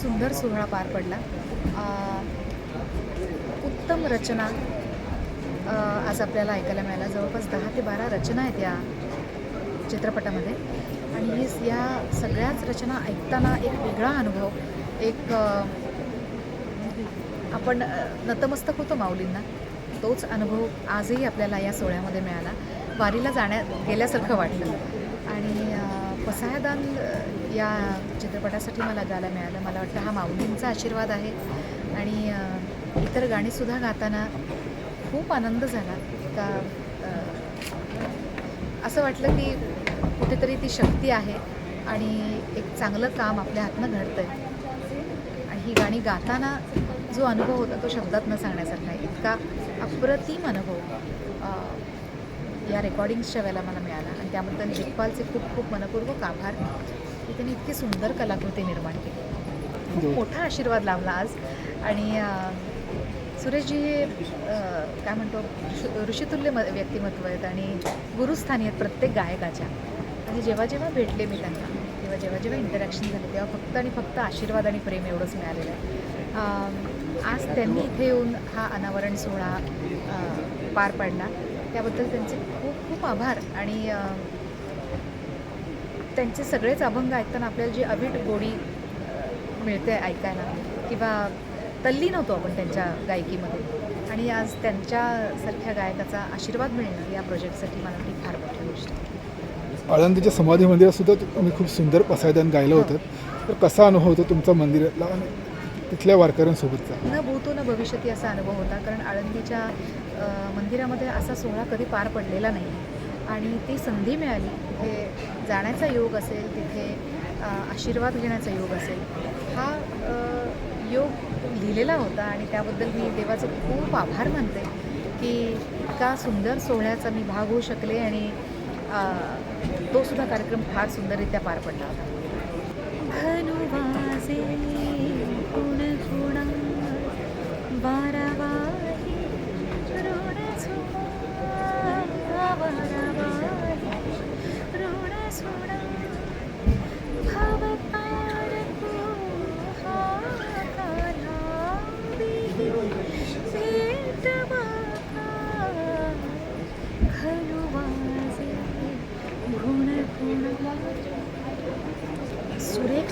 सुंदर सोहळा पार पडला. उत्तम रचना आज आपल्याला ऐकायला मिळाल्या जवळपास दहा ते बारा रचना आहेत या चित्रपटामध्ये. आणि या सगळ्याच रचना ऐकताना एक वेगळा अनुभव एक आपण नतमस्तक होतो माऊलींना. तोच अनुभव आजही आपल्याला या सोहळ्यामध्ये मिळाला. वारीला जाण्या गेल्यासारखं वाटलं. आणि पसायदान या चित्रपटासाठी मला गायला मिळालं. मला वाटतं हा माऊलींचा आशीर्वाद आहे. आणि इतर गाणीसुद्धा गाताना खूप आनंद झाला. का असं वाटलं की कुठेतरी ती शक्ती आहे आणि एक चांगलं काम आपल्या हातनं घडतं आहे आणि ही गाणी गाताना जो अनुभव होता तो शब्दात न सांगण्यासारखा आहे. इतका अप्रतिम अनुभव. या रेकॉर्डिंग्सच्या वेळेला मला मिळाला. आणि त्याबद्दल लेखपालचे खूप खूप मनपूर्वक आभार. की त्यांनी इतकी सुंदर कलाकृती निर्माण केली. खूप मोठा आशीर्वाद लाभला आज. आणि सुरेशजी हे काय म्हणतो ऋषि- ऋषितुल्य म व्यक्तिमत्व आहेत आणि गुरुस्थानी आहेत प्रत्येक गायकाच्या. आणि जेव्हा जेव्हा भेटले मी त्यांना तेव्हा जेव्हा जेव्हा इंटरॅक्शन झाले तेव्हा फक्त आणि फक्त आशीर्वाद आणि प्रेम एवढंच मिळालेलं आहे. आज त्यांनी इथे येऊन हा अनावरण सोहळा पार पाडला. त्याबद्दल त्यांचे खूप खूप आभार आणि त्यांचे सगळेच अभंग ऐकताना आपल्याला जी अवीट गोडी मिळते ऐकायला किंवा तल्लीन होतो आपण त्यांच्या गायकीमध्ये आणि आज त्यांच्यासारख्या गायकाचा आशीर्वाद मिळणं या प्रोजेक्टसाठी मला वाटते फार मोठी गोष्ट आहे. आळंदीच्या समाधी मंदिरात सुद्धा तुम्ही खूप सुंदर पसायदान गायलं हो. होतं तर कसा अनुभव होतो तुमचा मंदिरातला तिथल्या वारकऱ्यांसोबतचा न भूतो न भविष्यती असा अनुभव होता. कारण आळंदीच्या अ, मंदिरामध्ये असा सोहळा कधी पार पडलेला नाही. आणि ती संधी मिळाली. तिथे जाण्याचा योग असेल तिथे अ, आशीर्वाद घेण्याचा योग असेल. हा अ, योग लिहिलेला होता आणि त्याबद्दल मी देवाचे खूप आभार मानते की इतका सुंदर सोहळ्याचा मी भाग होऊ शकले आणि अ, तो सुद्धा कार्यक्रम फार सुंदररित्या पार पडला होता. 노래 소랑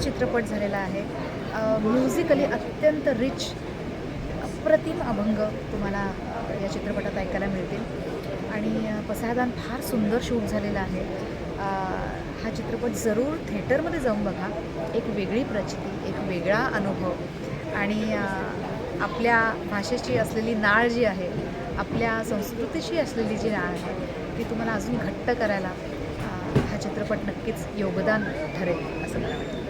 चित्रपट झालेला आहे. म्युझिकली अत्यंत रिच अप्रतिम अभंग तुम्हाला या चित्रपटात ऐकायला मिळतील. आणि पसायदान फार सुंदर शूट झालेला आहे. हा चित्रपट जरूर थिएटरमध्ये जाऊन बघा. एक वेगळी प्रचिती एक वेगळा अनुभव. आणि आपल्या भाषेची असलेली नाळ जी आहे आपल्या संस्कृतीशी असलेली जी नाळ आहे ती तुम्हाला अजून घट्ट करायला हा चित्रपट नक्कीच योगदान ठरेल असं मला वाटतं.